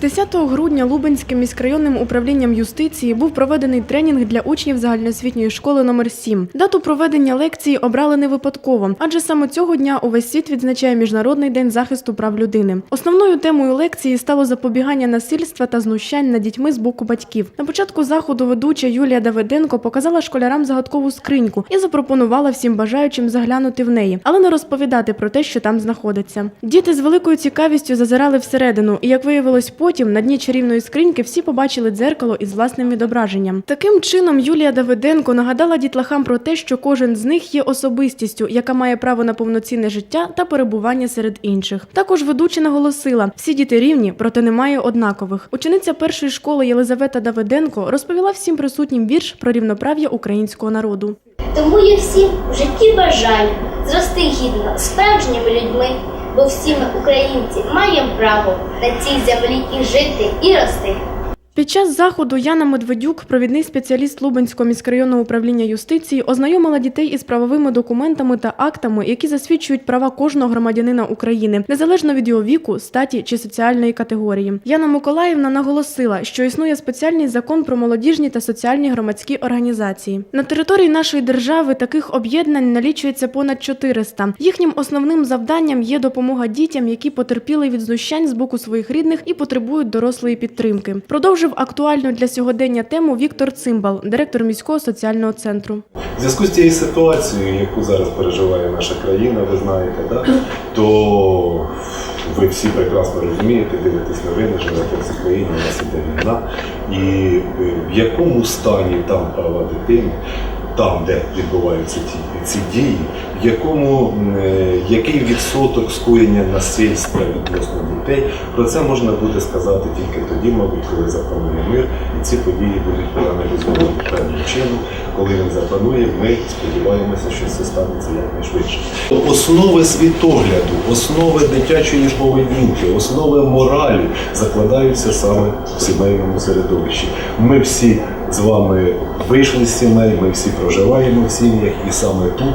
10 грудня Лубенським міськрайонним управлінням юстиції був проведений тренінг для учнів загальноосвітньої школи номер 7 Дату проведення лекції обрали не випадково, адже саме цього дня увесь світ відзначає Міжнародний день захисту прав людини. Основною темою лекції стало запобігання насильства та знущань над дітьми з боку батьків. На початку заходу ведуча Юлія Давиденко показала школярам загадкову скриньку і запропонувала всім бажаючим заглянути в неї, але не розповідати про те, що там знаходиться. Діти з великою цікавістю зазирали всередину, і як виявилось потім, на дні чарівної скриньки всі побачили дзеркало із власним відображенням. Таким чином, Юлія Давиденко нагадала дітлахам про те, що кожен з них є особистістю, яка має право на повноцінне життя та перебування серед інших. Також ведуча наголосила: всі діти рівні, проте немає однакових. Учениця першої школи Єлизавета Давиденко розповіла всім присутнім вірш про рівноправ'я українського народу. Тому я всім в житті бажаю зрости гідно справжніми людьми, бо всі ми, українці, маємо право на цій землі і жити, і рости. Під час заходу Яна Медведюк, провідний спеціаліст Лубенського міськрайонного управління юстиції, ознайомила дітей із правовими документами та актами, які засвідчують права кожного громадянина України, незалежно від його віку, статі чи соціальної категорії. Яна Миколаївна наголосила, що існує спеціальний закон про молодіжні та соціальні громадські організації. На території нашої держави таких об'єднань налічується понад 400. Їхнім основним завданням є допомога дітям, які потерпіли від знущань з боку своїх рідних і потребують дорослої підтримки. Продовжив актуальну для сьогодення тему Віктор Цимбал, директор міського соціального центру. В зв'язку з цією ситуацією, яку зараз переживає наша країна, ви знаєте, да? то ви всі прекрасно розумієте, дивитесь новини, живете в цій країні, у нас іде війна. І е, в якому стані там права дитини, там, де відбуваються ці, ці дії, в якому е, який відсоток скоєння насильства відносно дітей, про це можна буде сказати тільки тоді, мабуть, коли запанує мир, і ці події будуть проаналізовані певним чином. Коли він запанує, ми сподіваємося, що це станеться якнайшвидше. Основи світогляду, основи дитячої поведінки, основи моралі закладаються саме в сімейному середовищі. Ми всі з вами вийшли з сімей, ми всі проживаємо в сім'ях, і саме тут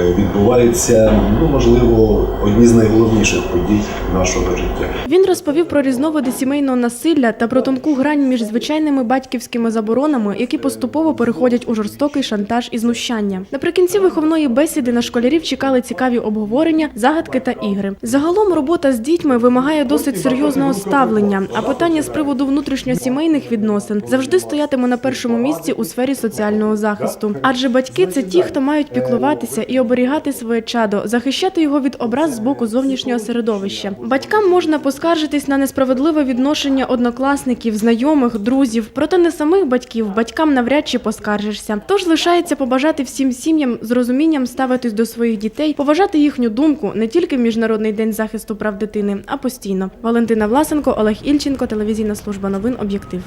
е, відбуваються, ну можливо, одні з найголовніших подій нашого життя. Він розповів про різновиди сімейного насилля та про тонку грань між звичайними батьківськими заборонами, які поступово переходять у жорстокий шантаж і знущання. Наприкінці виховної бесіди на школярів чекали цікаві обговорення, загадки та ігри. Загалом робота з дітьми вимагає досить серйозного ставлення, а питання з приводу внутрішньосімейних відносин завжди стоятиме на першому місці у сфері соціального захисту. Адже батьки це ті, хто мають піклуватися і оберігати своє чадо, захищати його від образ з боку зовнішнього середовища. Батькам можна поскаржитись на несправедливе відношення однокласників, знайомих, друзів. Проте не самих батьків, батькам навряд чи поскаржишся. Тож лишається побажати всім сім'ям з розумінням ставитись до своїх дітей, поважати їхню думку не тільки в міжнародний день захисту прав дитини, а постійно. Валентина Власенко, Олег Ільченко, телевізійна служба новин Об'єктив.